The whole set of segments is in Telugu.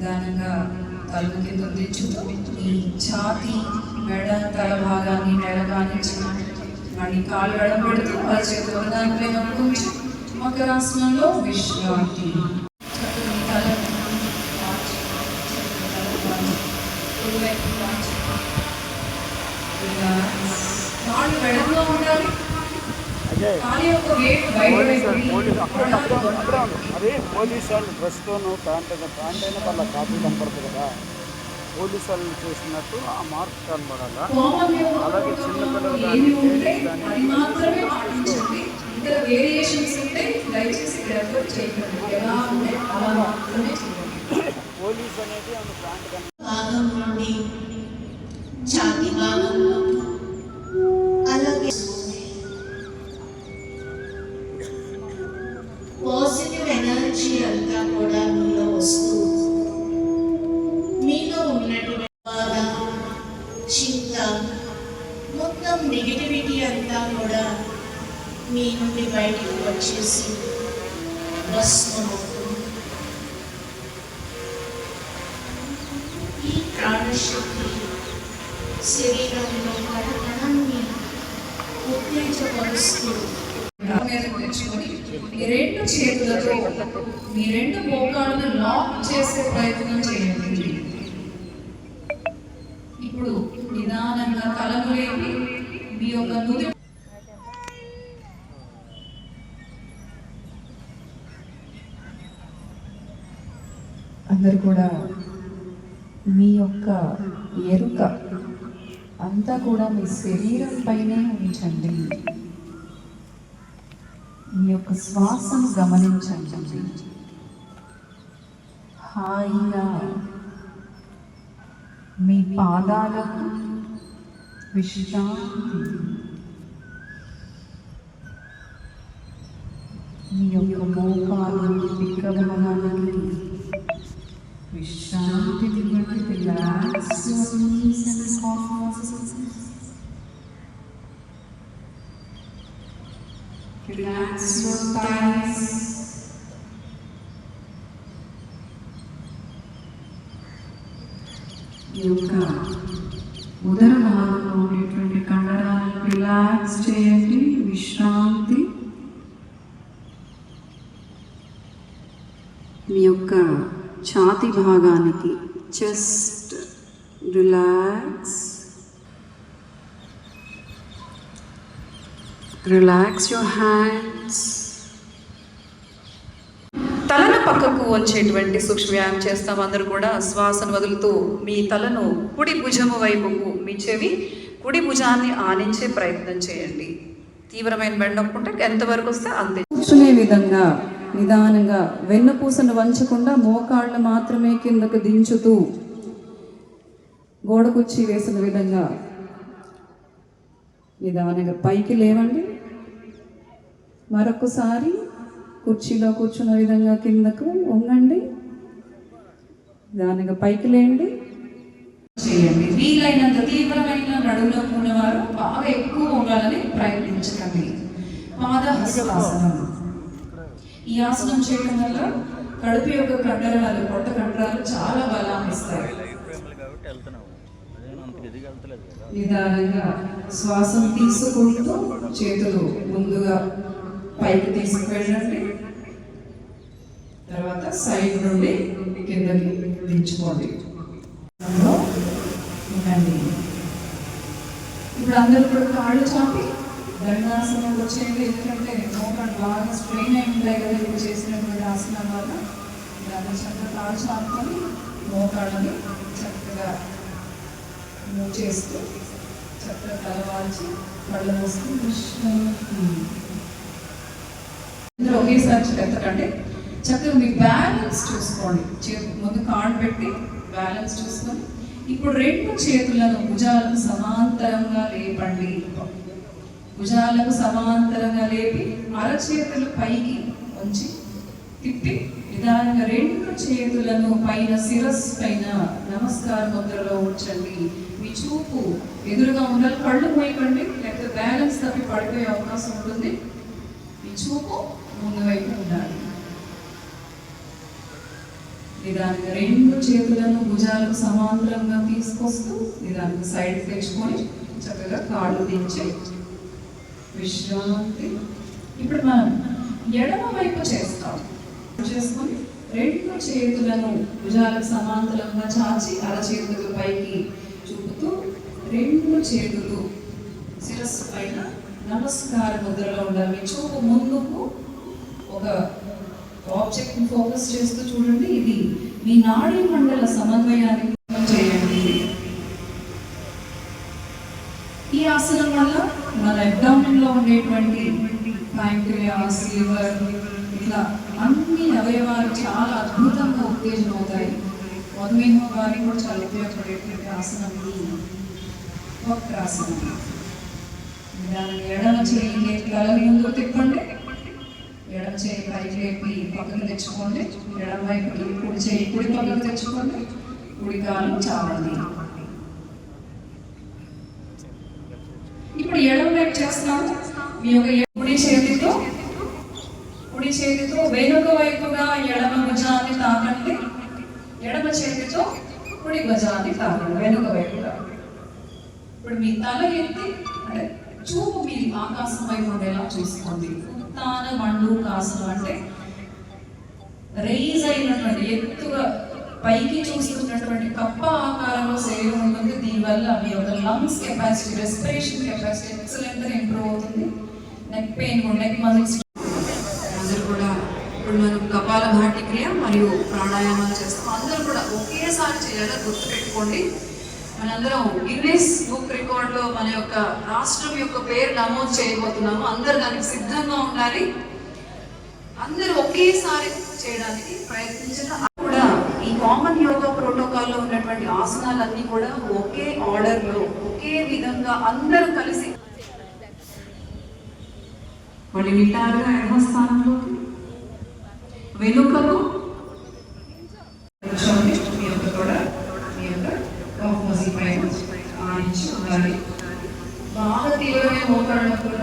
నిదానంగా తలుపు కింద దించుతూ ఈ ఛాతి మెడ తల భాగాన్ని నెలగానించి మళ్ళీ కాలు ఎడం పెడుతూ వాళ్ళ చేతులు దానిపై ఉంచి మకరాసనంలో విశ్రాంతి. కాళ్ళు వెడల్పుగా ఉండాలి అదే పోలీసు వాళ్ళు డ్రెస్తోనూ ప్యాంట్ ప్యాంట్ అయినా వాళ్ళ కాపీ కనపడుతుంది కదా పోలీసు వాళ్ళు చేసినట్టు ఆ మార్క్ కనపడాలా అలాగే చిన్నపిల్లలు ఏమి కానీ ఉంటే లేడీస్ కానీ అది మాత్రమే పాటించండి ఇక్కడ వేరియేషన్స్ భస్మమవుతుంది ఈ ప్రాణశక్తి శరీరంలో కణకణాన్ని ఉత్తేజపరుస్తూ డాబా రెండు చేతులతో మీ రెండు మోకాళ్ళను లాక్ చేసే ప్రయత్నం చేయండి. ఇప్పుడు నిదానంగా కలగలేవి మీ యొక్క నుది అందరు కూడా మీ యొక్క ఎరుక అంతా కూడా మీ శరీరం పైనే ఉంచండి. మీ యొక్క శ్వాసను గమనించండి. హాయిగా మీ పాదాలకు విశ్రాంతి. మీ యొక్క మోకాలు పిక్క భాగానికి విశ్రాంతి ఇవ్వండి relax your knees and soft muscles Relax your thighs. ఈ యొక్క ఉదర భాగంలో ఉండేటువంటి కండరాలను రిలాక్స్ చేయండి విశ్రాంతి మీ యొక్క ఛాతి భాగానికి chest relax. Relax your hands. తలను పక్కకు వంచేటువంటి సూక్ష్మ వ్యాయామం చేస్తాం అందరూ కూడా. శ్వాసను వదులుతూ మీ తలను కుడి భుజము వైపుకు మీ చెవి కుడి భుజాన్ని ఆనించే ప్రయత్నం చేయండి. తీవ్రమైన నొప్పి ఉంటే ఎంతవరకు వస్తే అంతే. కూర్చునే విధంగా నిదానంగా వెన్నుపూసను వంచకుండా మోకాళ్ళు మాత్రమే కిందకు దించుతూ గోడకుచ్చి వేసిన విధంగా నిదానంగా పైకి లేవండి. మరొకసారి కుర్చీలో కూర్చున్న విధంగా కిందకు వంగండి. నిదానంగా పైకి లేండి చేయండి. వీలైనంత తీవ్రమైన నడుములో ఉన్నవారు బాగా ఎక్కువ ఉండాలని ప్రయత్నించకండి. పాదహస్తాసనం. ఈ ఆసనం చేయడం వల్ల కడుపు యొక్క కండరాలు పొట్ట కండరాలు చాలా బలాన్ని ఇస్తాయి. కాబట్టి వెళ్తున్నావు నిదానంగా శ్వాసం తీసుకుంటూ చేతులు ముందుగా పైకి తీసుకువెళ్ళండి. తర్వాత సైడ్ నుండి కిందకి దించుకోండి. అందులో ఉండండి. ఇప్పుడు అందరూ కూడా కాళ్ళు చాపి దండాసనం వచ్చేది ఎందుకంటే మోకాలు బాగా స్ట్రెయిన్ అయి ఉంటాయి కదా ఇప్పుడు చేసినటువంటి ఆసనం వల్ల. దాన్ని చక్కగా కాల్చి ఆపుకొని మోకాళ్ళని చక్కగా మూవ్ చేస్తూ చక్కగా తలవాల్చి కళ్ళు మూస్తూ కృష్ణ అందరూ ఒకేసారి ఎత్తకండి చక్కగా మీ బ్యాలెన్స్ చూసుకోండి. చేతి ముందు కాళ్ళు పెట్టి బ్యాలెన్స్ చూసుకొని. ఇప్పుడు రెండు చేతులను భుజాలను సమాంతరంగా లేపండి. భుజాలకు సమాంతరంగా లేపి అరచేతులు పైకి ఉంచి తిప్పి నిదానంగా రెండు చేతులను పైన శిరస్సు పైన నమస్కార ముద్రలో ఉంచండి. మీ చూపు ఎదురుగా ఉండాలి. కళ్ళు మోయకండి. లేకపోతే బ్యాలెన్స్ తప్పి పడిపోయే అవకాశం ఉంటుంది. మీ చూపు ముందు వైపు ఉండాలి. నిదానంగా రెండు చేతులను భుజాలకు సమాంతరంగా తీసుకొస్తూ నిదానంగా సైడ్ తెచ్చుకొని చక్కగా కాళ్ళు దించి విశ్రాంతి. ఇప్పుడు మనం ఎడమ వైపు చేస్తాం. చేసుకొని? రెండు చేతులను భుజాలకు సమాంతరంగా చాచి అరచేతులు పైకి చూపుతూ రెండు చేతులు శిరస్సు పైన నమస్కార ముద్రలో ఉండాలి. చూపు ముందుకు ఒక ఆబ్జెక్ట్ని ఫోకస్ చేస్తూ చూడండి. ఇది మీ నాడీ మండల సమన్వయాన్ని చేయండి. ఈ ఆసనం వల్ల మన అబ్డామిన్ శరీరంలో ఉండేటువంటి ప్యాంక్రియాస్ లివర్ ఇట్లా అన్ని అవయవాలు చాలా అద్భుతంగా ఉత్తేజం అవుతాయి. మధుమేహం వారికి కూడా చాలా ఉపయోగపడేటువంటి ఆసనం వక్రాసనం దాని ఎడమ చేయి తల ముందుకు తిప్పండి. ఎడమ చేయి పైకి లేపి పక్కకు తెచ్చుకోండి. ఎడమ వైపు కుడి చేయి కుడి పక్కకు తెచ్చుకోండి. కుడి కాలు చావండి. ఇప్పుడు ఎడమ వైపు చేస్తున్నాము మీ యొక్క కుడి చేతితో కుడి చేతితో వెనుక వైపుగా ఎడమ భుజాన్ని తాకండి. ఎడమ చేతితో కుడి భుజాన్ని తాకండి వెనుక వైపుగా. ఇప్పుడు మీ తల ఎత్తి అంటే చూపు మీ ఆకాశం వైపు ఉండేలా చూసుకోండి. ఉత్తాన మండూకాసనం అంటే రైజ్ అయినటువంటి ఎత్తుగా పైకి చూస్తున్నటువంటి కప్ప వల్ల మీ యొక్క lungs capacity respiration capacity excellent improve అవుతుంది. నెక్ పెయిన్ నెక్ మజిల్స్ అందరూ కూడా ఇప్పుడు మనం కపాల భాటి క్రియ మరియు ప్రాణాయామాలు చేస్తాం. అందరూ కూడా ఒకేసారి చేయాలో గుర్తు పెట్టుకోండి మనందరం గిన్నెస్ బుక్ రికార్డ్లో మన యొక్క రాష్ట్రం యొక్క పేరు నమోదు చేయబోతున్నాము. అందరూ దానికి సిద్ధంగా ఉండాలి. అందరూ ఒకేసారి చేయడానికి ప్రయత్నించిన కామన్ యోగా ప్రోటోకాల్లో ఉన్నటువంటి ఆసనాలన్నీ కూడా ఒకే ఆర్డర్లో ఒకే విధంగా అందరూ కలిసి. మళ్ళీ నిటారుగా ఎడమ స్థానంలోకి వెనుకకు. మీ యొక్క కూడా మీ యొక్క పైన బాగా తీవ్రమైన మోకాళ్ళ నొప్పులు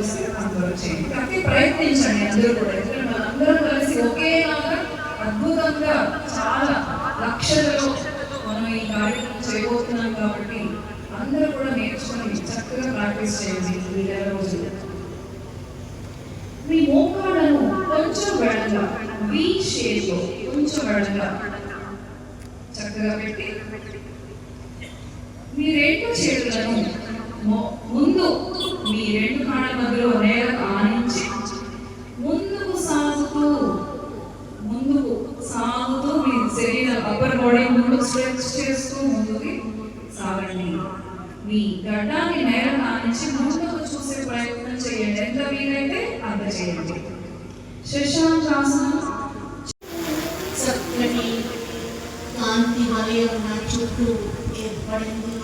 వస్తే అంతవరకు చేయండి. కాబట్టి ప్రయత్నించండి అందరూ కూడా. ఎందుకంటే మనందరం కలిసి ఒకేలాగా అద్భుతంగా చాలా లక్షలలో మనం ఈ కార్యక్రమం చేయబోతున్నాం కాబట్టి అందరూ కూడా నేర్చుకుని చక్కగా ప్రాక్టీస్ చేయండి ఈ నెల రోజులు. మీ మోకాళ్ళను కొంచెం వెడల్గా వి షేప్ కొంచెం వెడల్గా చక్కగా పెట్టి మీ రెండు చేతులను ముందు మీ రెండు కాళ్ళ మధ్యలో నేలకు ఆనించి ముందుకు సాగుతూ ముందుకు సాగుతూ మీ శరీరం అప్పర్ బాడీ ముందుకు స్ట్రెచ్ చేస్తూ ముందుకి సాగండి. మీ గడ్డాన్ని నేలకు ఆనించి ముందుకు చూసే ప్రయత్నం చేయండి. ఎంత వీలైతే అంత చేయండి. శశాంకాసనం చక్కటి కాంతి వలయం నా చుట్టూ ఏర్పడింది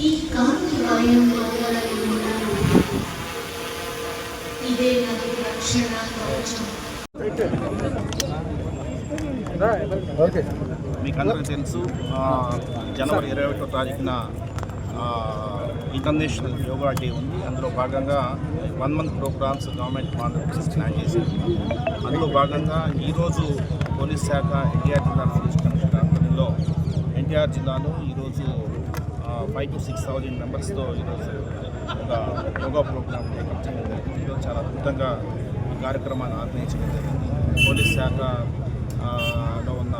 ఈ కాంతి వలయంలో గల ఇల్లు ఇదే నాకు రక్షణ కవచం ఓకే మీకు అందరికీ తెలుసు జనవరి ఇరవై ఒకటో తారీఖున ఇంటర్నేషనల్ యోగా డే ఉంది. అందులో భాగంగా one month programmes government Andhra Pradesh plan చేసింది అందులో భాగంగా ఈరోజు పోలీస్ శాఖ ఎన్టీఆర్ జిల్లా పోలీస్ కమిషనర్ ఆధ్వర్యంలో ఎన్టీఆర్ జిల్లాలో ఈరోజు ఫైవ్ టు సిక్స్ థౌజండ్ మెంబర్స్తో ఈరోజు ఒక యోగా ప్రోగ్రామ్ నిర్వహించడం జరిగింది. ఈరోజు చాలా అద్భుతంగా ఈ కార్యక్రమాన్ని ఆర్గనైజ్ జరిగింది. పోలీస్ శాఖ ఆ, లో ఉన్న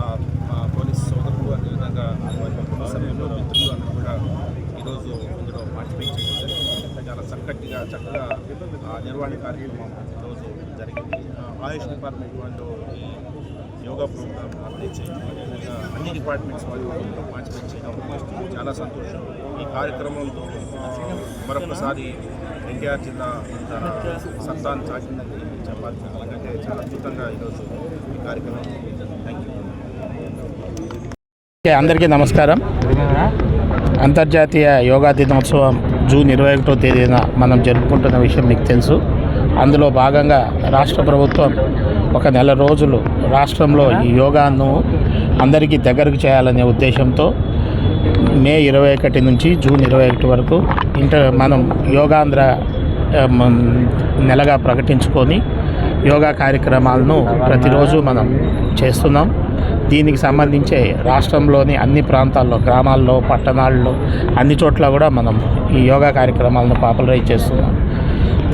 ఆ, పోలీస్ సోదరులు అదేవిధంగా వారి కుటుంబ సభ్యులు మిత్రులు అందరూ కూడా ఈరోజు ఇందులో పార్టిసిపేట్ చేయడం జరిగింది చాలా చక్కటిగా చక్కగా నిర్వహణ కార్యక్రమం ఈరోజు జరిగింది ఆయుష్ డిపార్ట్మెంట్ వాళ్ళు ఈ యోగా ప్రోగ్రామ్ ఆర్గనైజ్ చేయడం అదేవిధంగా అన్ని డిపార్ట్మెంట్స్ వాళ్ళు పార్టిసిపేట్ చేయడం చాలా సంతోషం. ఈ కార్యక్రమంతో మరొకసారి ఎన్టీఆర్ జిల్లా తన సత్తాన్ని చాటిందని చెప్పాలి ఎందుకంటే చాలా అద్భుతంగా ఈరోజు ఈ కార్యక్రమం థ్యాంక్ యూ అందరికీ నమస్కారం. అంతర్జాతీయ యోగా దినోత్సవం జూన్ ఇరవై ఒకటో తేదీన మనం జరుపుకుంటున్న విషయం మీకు తెలుసు. అందులో భాగంగా రాష్ట్ర ప్రభుత్వం ఒక నెల రోజులు రాష్ట్రంలో ఈ యోగాను అందరికీ దగ్గరకు చేయాలనే ఉద్దేశంతో మే ఇరవై ఒకటి నుంచి జూన్ ఇరవై ఒకటి వరకు ఇంటర్ మనం యోగాంధ్ర నెలగా ప్రకటించుకొని యోగా కార్యక్రమాలను ప్రతిరోజు మనం చేస్తున్నాం. దీనికి సంబంధించే రాష్ట్రంలోని అన్ని ప్రాంతాల్లో గ్రామాల్లో పట్టణాల్లో అన్ని చోట్ల కూడా మనం ఈ యోగా కార్యక్రమాలను పాపులరైజ్ చేస్తున్నాం.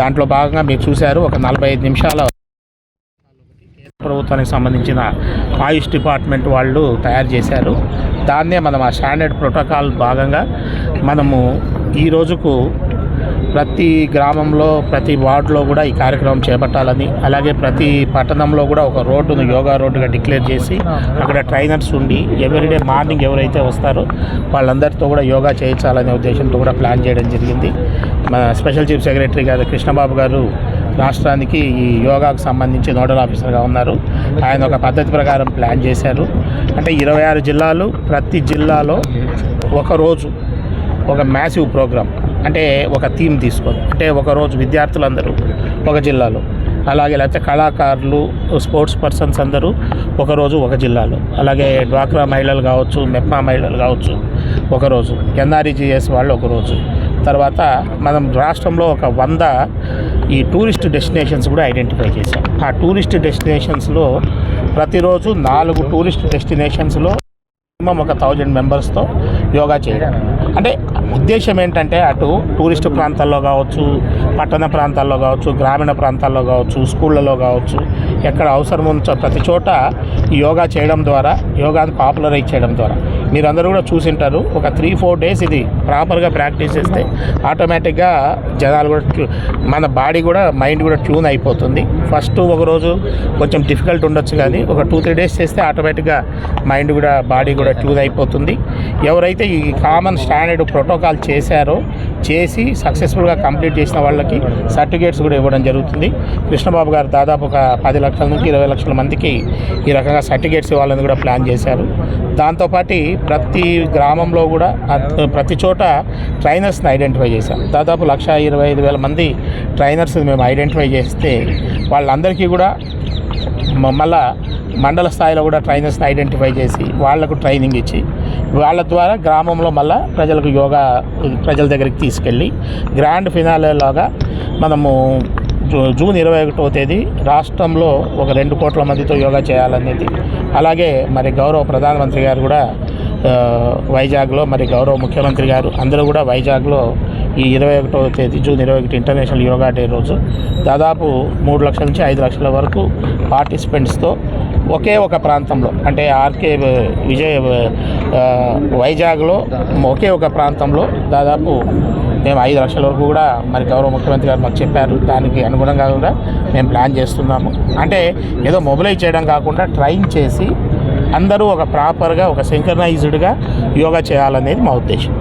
దాంట్లో భాగంగా మీరు చూశారు ఒక నలభై ఐదు నిమిషాల ప్రభుత్వానికి సంబంధించిన ఆయుష్ డిపార్ట్మెంట్ వాళ్ళు తయారు చేశారు. దాన్నే మనం ఆ స్టాండర్డ్ ప్రోటోకాల్ భాగంగా మనము ఈ రోజుకు ప్రతి గ్రామంలో ప్రతి వార్డులో కూడా ఈ కార్యక్రమం చేపట్టాలని అలాగే ప్రతి పట్టణంలో కూడా ఒక రోడ్డును యోగా రోడ్డుగా డిక్లేర్ చేసి అక్కడ ట్రైనర్స్ ఉండి ఎవ్రీడే మార్నింగ్ ఎవరైతే వస్తారో వాళ్ళందరితో కూడా యోగా చేయించాలనే ఉద్దేశంతో కూడా ప్లాన్ చేయడం జరిగింది. మన స్పెషల్ చీఫ్ సెక్రటరీ గారు కృష్ణబాబు గారు రాష్ట్రానికి ఈ యోగాకు సంబంధించి నోడల్ ఆఫీసర్గా ఉన్నారు. ఆయన ఒక పద్ధతి ప్రకారం ప్లాన్ చేశారు. అంటే ఇరవై ఆరు జిల్లాలు ప్రతి జిల్లాలో ఒకరోజు ఒక మ్యాసివ్ ప్రోగ్రామ్. అంటే ఒక థీమ్ తీసుకొని అంటే ఒకరోజు విద్యార్థులందరూ ఒక జిల్లాలో అలాగే లేకపోతే కళాకారులు స్పోర్ట్స్ పర్సన్స్ అందరూ ఒకరోజు ఒక జిల్లాలో. అలాగే డ్వాక్రా మహిళలు కావచ్చు మెప్మా మహిళలు కావచ్చు ఒకరోజు ఎన్ఆర్ఈజీఎస్ వాళ్ళు ఒకరోజు తర్వాత మనం రాష్ట్రంలో ఒక వంద ఈ టూరిస్ట్ డెస్టినేషన్స్ కూడా ఐడెంటిఫై చేశాం. ఆ టూరిస్ట్ డెస్టినేషన్స్లో ప్రతిరోజు నాలుగు టూరిస్ట్ డెస్టినేషన్స్లో మినిమం ఒక థౌజండ్ మెంబర్స్తో యోగా చేయడం. అంటే ఉద్దేశం ఏంటంటే అటు టూరిస్ట్ ప్రాంతాల్లో కావచ్చు పట్టణ ప్రాంతాల్లో కావచ్చు గ్రామీణ ప్రాంతాల్లో కావచ్చు స్కూళ్ళలో కావచ్చు ఎక్కడ అవసరం ఉంచో ప్రతి చోట యోగా చేయడం ద్వారా యోగాని పాపులరైజ్ చేయడం ద్వారా. మీరందరూ కూడా చూసింటారు ఒక త్రీ ఫోర్ డేస్ ఇది ప్రాపర్గా ప్రాక్టీస్ చేస్తే ఆటోమేటిక్గా జనాలు కూడా మన బాడీ కూడా మైండ్ కూడా ట్యూన్ అయిపోతుంది. ఫస్ట్ ఒకరోజు కొంచెం డిఫికల్ట్ ఉండొచ్చు కానీ ఒక టూ త్రీ డేస్ చేస్తే ఆటోమేటిక్గా మైండ్ కూడా బాడీ కూడా ట్యూన్ అయిపోతుంది. ఎవరైతే ఈ కామన్ స్టాండర్డ్ ప్రోటోకాల్ చేశారో చేసి సక్సెస్ఫుల్గా కంప్లీట్ చేసిన వాళ్ళకి సర్టిఫికేట్స్ కూడా ఇవ్వడం జరుగుతుంది. కృష్ణబాబు గారు దాదాపు ఒక పది లక్షల నుంచి ఇరవై లక్షల మందికి ఈ రకంగా సర్టిఫికేట్స్ ఇవ్వాలని కూడా ప్లాన్ చేశారు. దాంతోపాటు ప్రతి గ్రామంలో కూడా ప్రతి చోట ట్రైనర్స్ని ఐడెంటిఫై చేశాం దాదాపు లక్ష ఇరవై ఐదు వేల మంది ట్రైనర్స్ మేము ఐడెంటిఫై చేస్తే వాళ్ళందరికీ కూడా మళ్ళా మండల స్థాయిలో కూడా ట్రైనర్స్ని ఐడెంటిఫై చేసి వాళ్ళకు ట్రైనింగ్ ఇచ్చి వాళ్ళ ద్వారా గ్రామంలో మళ్ళా ప్రజలకు యోగా ప్రజల దగ్గరికి తీసుకెళ్ళి గ్రాండ్ ఫినాలేలాగా మనము జూ- జూన్ ఇరవై ఒకటో తేదీ రాష్ట్రంలో ఒక రెండు కోట్ల మందితో యోగా చేయాలనేది. అలాగే మరి గౌరవ ప్రధానమంత్రి గారు కూడా వైజాగ్లో మరి గౌరవ ముఖ్యమంత్రి గారు అందరూ కూడా వైజాగ్లో ఈ ఇరవై ఒకటో తేదీ జూన్ ఇరవై ఒకటి ఇంటర్నేషనల్ యోగా డే రోజు దాదాపు మూడు లక్షల నుంచి ఐదు లక్షల వరకు పార్టిసిపెంట్స్తో ఒకే ఒక ప్రాంతంలో అంటే ఆర్కే విజయ వైజాగ్లో ఒకే ఒక ప్రాంతంలో దాదాపు మేము ఐదు లక్షల వరకు కూడా మరి గౌరవ ముఖ్యమంత్రి గారు మాకు చెప్పారు. దానికి అనుగుణంగా కూడా మేము ప్లాన్ చేస్తున్నాము. అంటే ఏదో మొబిలైజ్ చేయడం కాకుండా ట్రైన్ చేసి అందరూ ఒక ప్రాపర్గా ఒక సింక్రనైజ్డ్గా యోగా చేయాలనేది మా ఉద్దేశం.